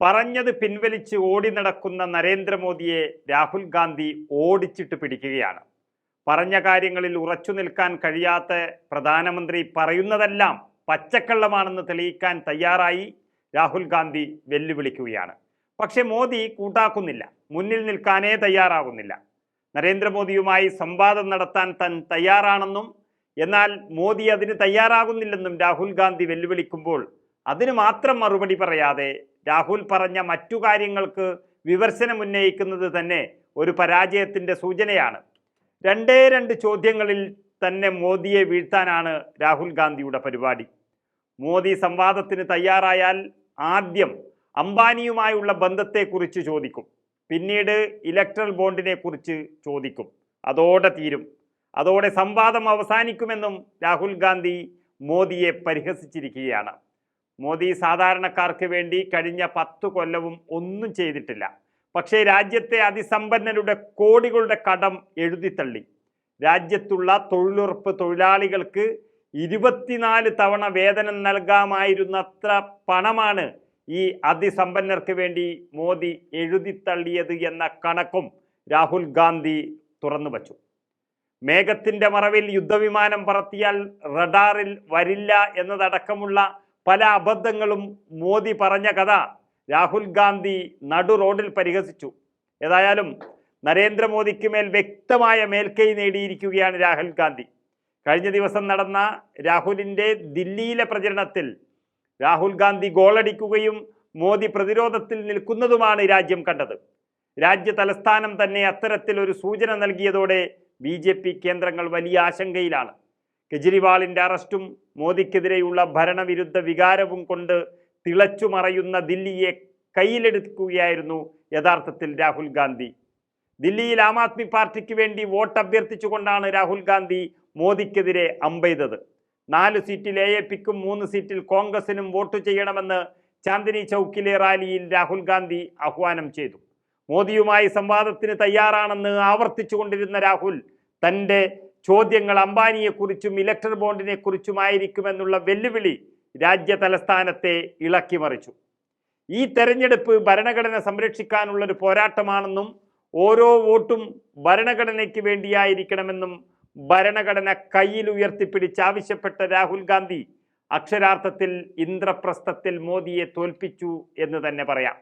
പറഞ്ഞത് പിൻവലിച്ച് ഓടി നടക്കുന്ന നരേന്ദ്രമോദിയെ രാഹുൽ ഗാന്ധി ഓടിച്ചിട്ട് പിടിക്കുകയാണ്. പറഞ്ഞ കാര്യങ്ങളിൽ ഉറച്ചു നിൽക്കാൻ കഴിയാത്ത പ്രധാനമന്ത്രി പറയുന്നതെല്ലാം പച്ചക്കള്ളമാണെന്ന് തെളിയിക്കാൻ തയ്യാറായി രാഹുൽ ഗാന്ധി വെല്ലുവിളിക്കുകയാണ്. പക്ഷെ മോദി കൂട്ടാക്കുന്നില്ല. മുന്നിൽ നിൽക്കാനേ തയ്യാറാകുന്നില്ല നരേന്ദ്രമോദിയുമായി സംവാദം നടത്താൻ താൻ തയ്യാറാണെന്നും എന്നാൽ മോദി അതിന് തയ്യാറാകുന്നില്ലെന്നും രാഹുൽ ഗാന്ധി വെല്ലുവിളിക്കുമ്പോൾ അതിന് മാത്രം മറുപടി പറയാതെ രാഹുൽ പറഞ്ഞ മറ്റു കാര്യങ്ങൾക്ക് വിമർശനം ഉന്നയിക്കുന്നത് തന്നെ ഒരു പരാജയത്തിന്റെ സൂചനയാണ്. രണ്ടേ രണ്ട് ചോദ്യങ്ങളിൽ തന്നെ മോദിയെ വീഴ്ത്താനാണ് രാഹുൽ ഗാന്ധിയുടെ പരിപാടി. മോദി സംവാദത്തിന് തയ്യാറായാൽ ആദ്യം അംബാനിയുമായുള്ള ബന്ധത്തെക്കുറിച്ച് ചോദിക്കും. പിന്നീട് ഇലക്ട്രൽ ബോണ്ടിനെ കുറിച്ച് ചോദിക്കും. അതോടെ തീരും. അതോടെ സംവാദം അവസാനിക്കുമെന്നും രാഹുൽ ഗാന്ധി മോദിയെ പരിഹസിച്ചിരിക്കുകയാണ്. മോദി സാധാരണക്കാർക്ക് വേണ്ടി കഴിഞ്ഞ പത്ത് കൊല്ലവും ഒന്നും ചെയ്തിട്ടില്ല. പക്ഷേ രാജ്യത്തെ അതിസമ്പന്നരുടെ കോടികളുടെ കടം എഴുതിത്തള്ളി. രാജ്യത്തുള്ള തൊഴിലുറപ്പ് തൊഴിലാളികൾക്ക് ഇരുപത്തിനാല് തവണ വേതനം നൽകാമായിരുന്നത്ര പണമാണ് ഈ അതിസമ്പന്നർക്ക് വേണ്ടി മോദി എഴുതിത്തള്ളിയത് എന്ന കണക്കും രാഹുൽ ഗാന്ധി തുറന്നു വച്ചു. മേഘത്തിന്റെ മറവിൽ യുദ്ധവിമാനം പറത്തിയാൽ റഡാറിൽ വരില്ല എന്നതടക്കമുള്ള പല അബദ്ധങ്ങളും മോദി പറഞ്ഞ കഥ രാഹുൽ ഗാന്ധി നടു റോഡിൽ പരിഹസിച്ചു. ഏതായാലും നരേന്ദ്രമോദിക്ക് മേൽ വ്യക്തമായ മേൽക്കൈ നേടിയിരിക്കുകയാണ് രാഹുൽ ഗാന്ധി. കഴിഞ്ഞ ദിവസം നടന്ന രാഹുലിന്റെ ദില്ലിയിലെ പ്രചരണത്തിൽ രാഹുൽ ഗാന്ധി ഗോളടിക്കുകയും മോദി പ്രതിരോധത്തിൽ നിൽക്കുന്നതുമാണ് രാജ്യം കണ്ടത്. രാജ്യ തലസ്ഥാനം തന്നെ അത്തരത്തിൽ ഒരു സൂചന നൽകിയതോടെ ബി കേന്ദ്രങ്ങൾ വലിയ ആശങ്കയിലാണ്. കെജ്രിവാളിന്റെ അറസ്റ്റും മോദിക്കെതിരെയുള്ള ഭരണവിരുദ്ധ വികാരവും കൊണ്ട് തിളച്ചു മറയുന്ന ദില്ലിയെ കയ്യിലെടുക്കുകയായിരുന്നു യഥാർത്ഥത്തിൽ രാഹുൽ ഗാന്ധി. ദില്ലിയിൽ ആം ആദ്മി പാർട്ടിക്ക് വേണ്ടി വോട്ട് അഭ്യർത്ഥിച്ചുകൊണ്ടാണ് രാഹുൽ ഗാന്ധി മോദിക്കെതിരെ അമ്പെയ്തത്. നാല് സീറ്റിൽ എ എ പിക്കും മൂന്ന് സീറ്റിൽ കോൺഗ്രസിനും വോട്ട് ചെയ്യണമെന്ന് ചാന്ദിനി ചൗക്കിലെ റാലിയിൽ രാഹുൽ ഗാന്ധി ആഹ്വാനം ചെയ്തു. മോദിയുമായി സംവാദത്തിന് തയ്യാറാണെന്ന് ആവർത്തിച്ചുകൊണ്ടിരുന്ന രാഹുൽ തന്റെ ചോദ്യങ്ങൾ അംബാനിയെക്കുറിച്ചും ഇലക്ട്രൽ ബോണ്ടിനെ കുറിച്ചുമായിരിക്കുമെന്നുള്ള വെല്ലുവിളി രാജ്യ തലസ്ഥാനത്തെ ഇളക്കിമറിച്ചു ഈ തെരഞ്ഞെടുപ്പ് ഭരണഘടന സംരക്ഷിക്കാനുള്ളൊരു പോരാട്ടമാണെന്നും ഓരോ വോട്ടും ഭരണഘടനയ്ക്ക് വേണ്ടിയായിരിക്കണമെന്നും ഭരണഘടന കയ്യിൽ ഉയർത്തിപ്പിടിച്ച് ആവശ്യപ്പെട്ട രാഹുൽ ഗാന്ധി അക്ഷരാർത്ഥത്തിൽ ഇന്ദ്രപ്രസ്ഥത്തിൽ മോദിയെ തോൽപ്പിച്ചു എന്ന് തന്നെ പറയാം.